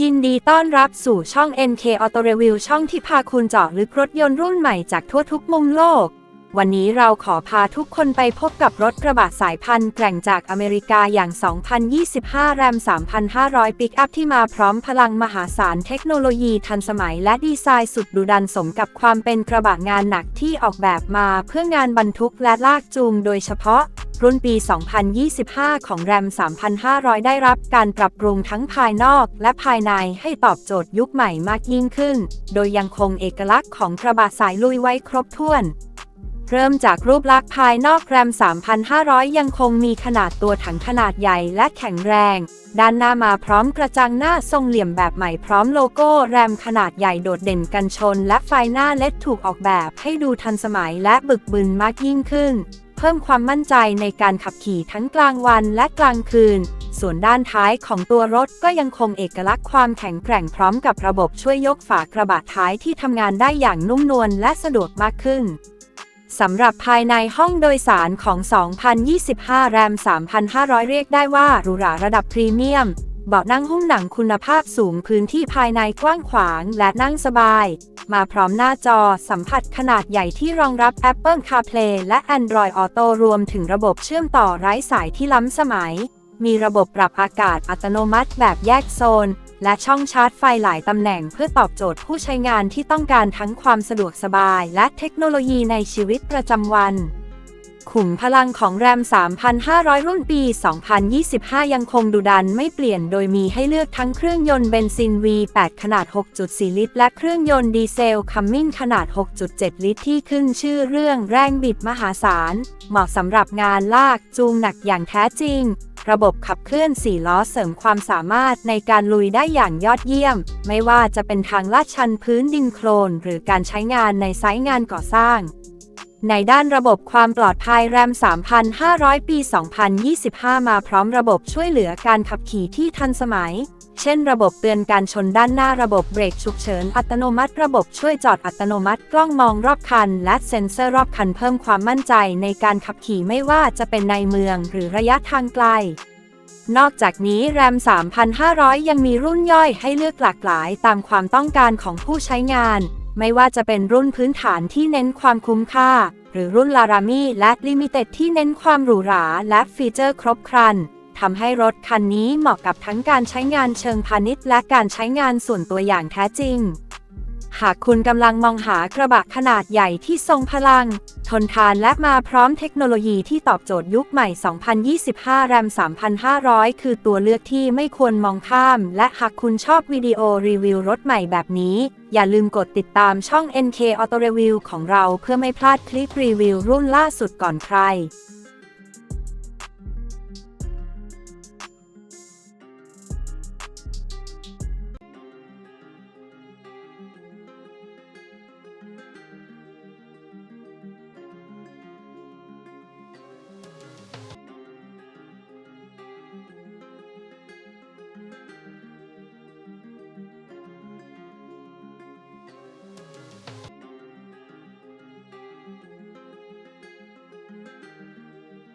ยินดีต้อนรับสู่ช่อง NK Auto Review ช่องที่พาคุณเจาะลึกรถยนต์รุ่นใหม่จากทั่วทุกมุมโลก วันนี้เราขอพาทุกคนไปพบกับรถกระบะสายพันธุ์แกร่งจากอเมริกาอย่าง 2025 แรม 3,500 ปิกอัพที่มาพร้อมพลังมหาศาลเทคโนโลยีทันสมัยและดีไซน์สุดดุดันสมกับความเป็นกระบะงานหนักที่ออกแบบมาเพื่องานบรรทุกและลากจูงโดยเฉพาะ รุ่นปี 2025 ของ RAM 3,500 ได้รับการปรับปรุงทั้งภายนอกและภายในให้ตอบโจทย์ยุคใหม่มากยิ่งขึ้น โดยยังคงเอกลักษณ์ของกระบะสายลุยไว้ครบถ้วน เริ่มจากรูปลักษณ์ภายนอกแรม 3,500 ยังคงมีขนาดตัวถังขนาดใหญ่และแข็งแรง ด้านหน้ามาพร้อมกระจังหน้าทรงเหลี่ยมแบบใหม่พร้อมโลโก้แรมขนาดใหญ่โดดเด่นกันชน และไฟหน้าเล็ดถูกออกแบบให้ดูทันสมัยและบึกบึนมากยิ่งขึ้น เพิ่มความมั่นใจในการขับขี่ทั้งกลางวันและกลางคืน ส่วนด้านท้ายของตัวรถก็ยังคงเอกลักษณ์ความแข็งแกร่งพร้อมกับระบบช่วยยกฝากระบะท้ายที่ทำงานได้อย่างนุ่มนวลและสะดวกมากขึ้นสำหรับภายในห้องโดยสารของ 2025 แรม 3,500 เรียกได้ว่าหรูหราระดับพรีเมียม เบาะนั่งหุ้มหนังคุณภาพสูงพื้นที่ภายในกว้างขวางและนั่งสบาย มาพร้อมหน้าจอสัมผัสขนาดใหญ่ที่รองรับ Apple CarPlay และ Android Auto รวมถึงระบบเชื่อมต่อไร้สายที่ล้ำสมัย มีระบบปรับอากาศอัตโนมัติแบบแยกโซน และช่องชาร์จไฟหลายตำแหน่งเพื่อตอบโจทย์ผู้ใช้งานที่ต้องการทั้งความสะดวกสบาย และเทคโนโลยีในชีวิตประจำวัน ขุมพลังของแรม 3,500 รุ่นปี 2025 ยังคงดุดันไม่เปลี่ยนโดยมีให้เลือกทั้งเครื่องยนต์เบนซิน V8 ขนาด 6.4 ลิตร และเครื่องยนต์ดีเซลคัมมินขนาด 6.7 ลิตรที่ขึ้นชื่อเรื่องแรงบิดมหาศาล เหมาะสำหรับงานลากจูงหนักอย่างแท้จริงระบบขับเคลื่อน4ล้อเสริมความสามารถในการลุยได้อย่างยอดเยี่ยม ไม่ว่าจะเป็นทางลาดชันพื้นดินโคลน หรือการใช้งานในไซต์งานก่อสร้าง ในด้านระบบความปลอดภัยแรม 3,500 ปี 2025 มาพร้อมระบบช่วยเหลือการขับขี่ที่ทันสมัย เช่น ระบบเตือนการชนด้านหน้าระบบเบรกฉุกเฉินอัตโนมัติ ระบบช่วยจอดอัตโนมัติ กล้องมองรอบคัน และเซ็นเซอร์รอบคันเพิ่มความมั่นใจในการขับขี่ไม่ว่าจะเป็นในเมืองหรือระยะทางไกล นอกจากนี้แรม 3,500 ยังมีรุ่นย่อยให้เลือกหลากหลายตามความต้องการของผู้ใช้งาน ไม่ว่าจะเป็นรุ่นพื้นฐานที่เน้นความคุ้มค่า หรือรุ่นลารามี่และลิมิเต็ดที่เน้นความหรูหราและฟีเจอร์ครบครันทำให้รถคันนี้เหมาะกับทั้งการใช้งานเชิงพาณิชย์และการใช้งานส่วนตัวอย่างแท้จริง หากคุณกำลังมองหากระบะขนาดใหญ่ที่ทรงพลัง ทนทานและมาพร้อมเทคโนโลยีที่ตอบโจทย์ยุคใหม่ 2025แรม3,500 คือตัวเลือกที่ไม่ควรมองข้าม และหากคุณชอบวิดีโอรีวิวรถใหม่แบบนี้ อย่าลืมกดติดตามช่อง NK Auto Review ของเราเพื่อไม่พลาดคลิปรีวิวรุ่นล่าสุดก่อนใคร